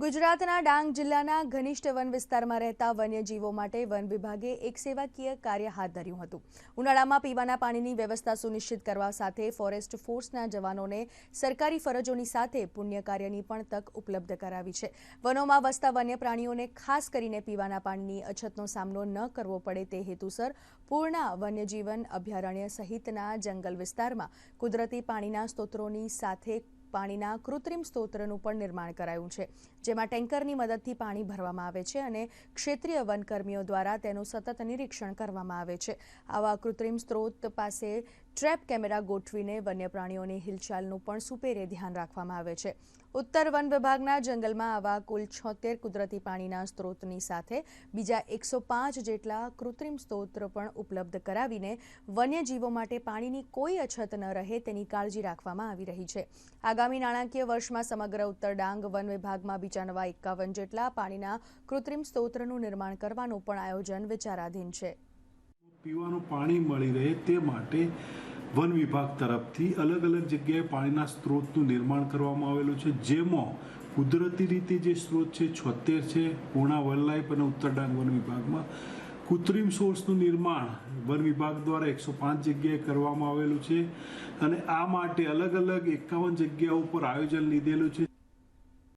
ગુજરાતના ડાંગ જિલ્લાના ઘનિષ્ઠ વન વિસ્તારમાં રહેતા વન્યજીવો માટે વન વિભાગે એક સેવાકીય કાર્ય હાથ ધર્યું હતું. ઉનાળામાં પીવાના પાણીની વ્યવસ્થા સુનિશ્ચિત કરવા સાથે ફોરેસ્ટ ફોર્સના જવાનોને સરકારી ફરજોની સાથે પુણ્ય કાર્યની પણ તક ઉપલબ્ધ કરાવી છે. વનોમાં વસતા વન્ય પ્રાણીઓને ખાસ કરીને પીવાના પાણીની અછતનો સામનો ન કરવો પડે તે હેતુસર પૂર્ણા વન્યજીવન અભયારણ્ય સહિતના જંગલ વિસ્તારમાં કુદરતી પાણીના સ્ત્રોતોની સાથે પાણીના કૃત્રિમ સ્ત્રોતનું પણ નિર્માણ કરાયું છે, જેમાં ટેન્કરની મદદથી પાણી ભરવામાં આવે છે અને ક્ષેત્રીય વનકર્મીઓ દ્વારા તેનું સતત નિરીક્ષણ કરવામાં આવે છે. આવા કૃત્રિમ સ્ત્રોત પાસે ટ્રેપ કેમેરા ગોઠવીને વન્ય પ્રાણીઓની હિલચાલનું પણ સુપેરે ધ્યાન રાખવામાં આવે છે. ઉત્તર વન વિભાગના જંગલમાં આવા કુલ છોતેર કુદરતી પાણીના સ્ત્રોતની સાથે બીજા એકસો પાંચ જેટલા કૃત્રિમ સ્ત્રોત પણ ઉપલબ્ધ કરાવીને વન્યજીવો માટે પાણીની કોઈ અછત ન રહે તેની કાળજી રાખવામાં આવી રહી છે. આગામી નાણાકીય વર્ષમાં સમગ્ર ઉત્તર ડાંગ વન વિભાગમાં બીજા નવા એકાવન જેટલા પાણીના કૃત્રિમ સ્ત્રોતનું નિર્માણ કરવાનું પણ આયોજન વિચારાધીન છે. પીવાનું પાણી મળી રહે તે માટે વન વિભાગ તરફથી અલગ અલગ જગ્યાએ પાણીના સ્ત્રોતનું નિર્માણ કરવામાં આવેલું છે. જેમાં કુદરતી રીતે જે સ્ત્રોત છે, છોતેર છે, પૂર્ણા વનલાઈફ અને ઉત્તર ડાંગ વન વિભાગમાં. કૃત્રિમ સોર્સનું નિર્માણ વન વિભાગ દ્વારા એકસો પાંચ જગ્યાએ કરવામાં આવેલું છે અને આ માટે અલગ અલગ એકાવન જગ્યાઓ ઉપર આયોજન લીધેલું છે.